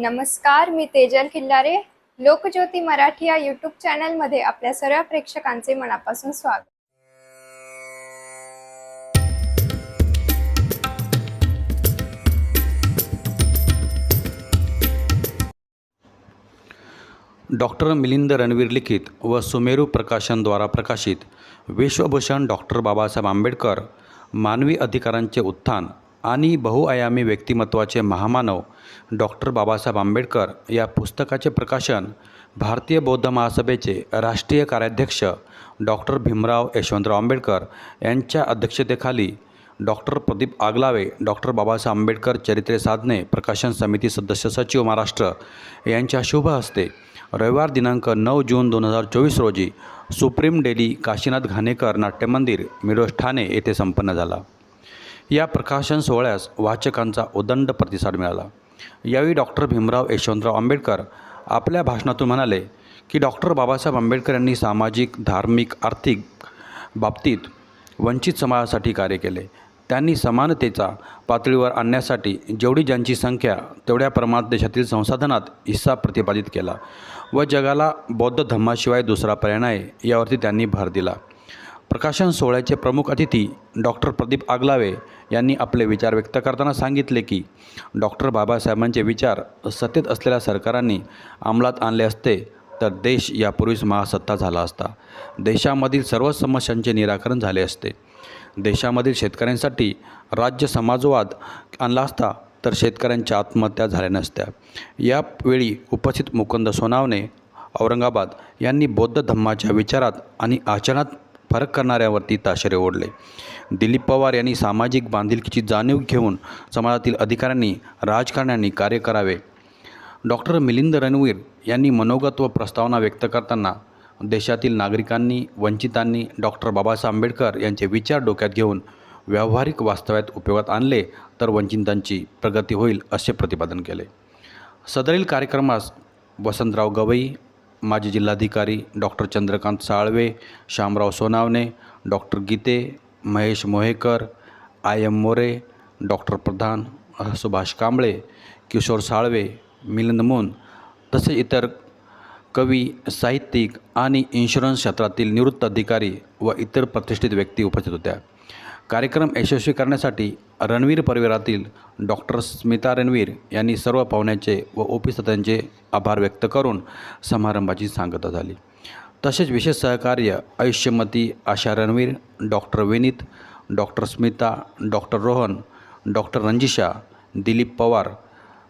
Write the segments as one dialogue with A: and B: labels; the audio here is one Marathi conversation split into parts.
A: नमस्कार मी तेजल किल्लारे लोकज्योती मराठी या यूट्यूब चॅनलमध्ये आपल्या सर्व प्रेक्षकांचे मनापासून स्वागत.
B: डॉक्टर मिलिंद रणवीर लिखित व सुमेरू प्रकाशनद्वारा प्रकाशित विश्वभूषण डॉक्टर बाबासाहेब आंबेडकर मानवी अधिकारांचे उत्थान आणि बहुआयामी व्यक्तिमत्वाचे महामानव डॉक्टर बाबासाहेब आंबेडकर या पुस्तकाचे प्रकाशन भारतीय बौद्ध महासभेचे राष्ट्रीय कार्याध्यक्ष डॉक्टर भीमराव यशवंतराव आंबेडकर यांच्या अध्यक्षतेखाली डॉक्टर प्रदीप आगलावे डॉक्टर बाबासाहेब आंबेडकर चरित्रे साधने प्रकाशन समिती सदस्य सचिव महाराष्ट्र यांच्या शुभ हस्ते रविवार दिनांक नऊ जून दोन हजार चोवीस रोजी सुप्रीम डेली काशीनाथ घाणेकर नाट्यमंदिर मिरोज ठाणे येथे संपन्न झाला. या प्रकाशन सोहळ्यास वाचकांचा उदंड प्रतिसाद मिळाला. यावेळी डॉक्टर भीमराव यशवंतराव आंबेडकर आपल्या भाषणातून म्हणाले की डॉक्टर बाबासाहेब आंबेडकर यांनी सामाजिक धार्मिक आर्थिक बाबतीत वंचित समाजासाठी कार्य केले. त्यांनी समानतेचा पातळीवर आणण्यासाठी जेवढी ज्यांची संख्या तेवढ्या प्रमाणात देशातील संसाधनात हिस्सा प्रतिपादित केला व जगाला बौद्ध धम्माशिवाय दुसरा पर्याय नाही यावरती त्यांनी भर दिला. प्रकाशन सोहळ्याचे प्रमुख अतिथी डॉक्टर प्रदीप आगलावे यांनी आपले विचार व्यक्त करताना सांगितले की डॉक्टर बाबासाहेबांचे विचार सत्तेत असलेल्या सरकारांनी अंमलात आणले असते तर देश यापूर्वीच महासत्ता झाला असता. देशामधील सर्व समस्यांचे निराकरण झाले असते. देशामधील शेतकऱ्यांसाठी राज्य समाजवाद आणला असता तर शेतकऱ्यांच्या आत्महत्या झाल्या नसत्या. यावेळी उपस्थित मुकुंद सोनावणे औरंगाबाद यांनी बौद्ध धम्माच्या विचारात आणि आचरणात फरक करणाऱ्यावरती ताशेरे ओढले. दिलीप पवार यांनी सामाजिक बांधिलकीची जाणीव घेऊन समाजातील अधिकाऱ्यांनी राजकारण्यांनी कार्य करावे. डॉक्टर मिलिंद रणवीर यांनी मनोगत व प्रस्तावना व्यक्त करताना देशातील नागरिकांनी वंचितांनी डॉक्टर बाबासाहेब आंबेडकर यांचे विचार डोक्यात घेऊन व्यावहारिक वास्तव्यात उपयोगात आणले तर वंचितांची प्रगती होईल असे प्रतिपादन केले. सदरील कार्यक्रमास वसंतराव गवई माजी जिल्हाधिकारी doctor Chandrakant Salve Shyamrao Sonawane doctor Gite Mahesh Mohekar I M More doctor Pradhan Subhash Kamble Kishor Salve Milind Moon तसेच इतर कवी साहित्यिक आणि इन्शुरन्स क्षेत्रातील निवृत्त अधिकारी व इतर प्रतिष्ठित व्यक्ती उपस्थित होत्या. कार्यक्रम यशस्वी करण्यासाठी रणवीर परिवारातील डॉक्टर स्मिता रणवीर यांनी सर्व पाहुण्याचे व ओपिसत्यांचे आभार व्यक्त करून समारंभाची सांगता झाली. तसेच विशेष सहकार्य आयुष्यमती Asha Ranveer doctor Vineet doctor Smita doctor Rohan doctor Ranjisha Dilip Pawar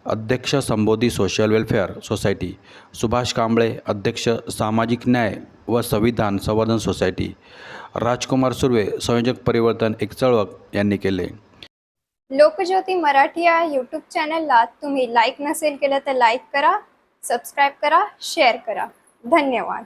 B: अध्यक्ष Sambodhi social welfare society Subhash Kamble अध्यक्ष सामाजिक न्याय व संविधान संवर्धन सोसायटी राजकुमार सुर्वे संयोजक परिवर्तन एक चळवळ यांनी केले.
A: लोकज्योती मराठी या यूट्यूब चॅनलला तुम्ही लाईक नसेल केलं तर लाईक करा सबस्क्राईब करा शेअर करा. धन्यवाद.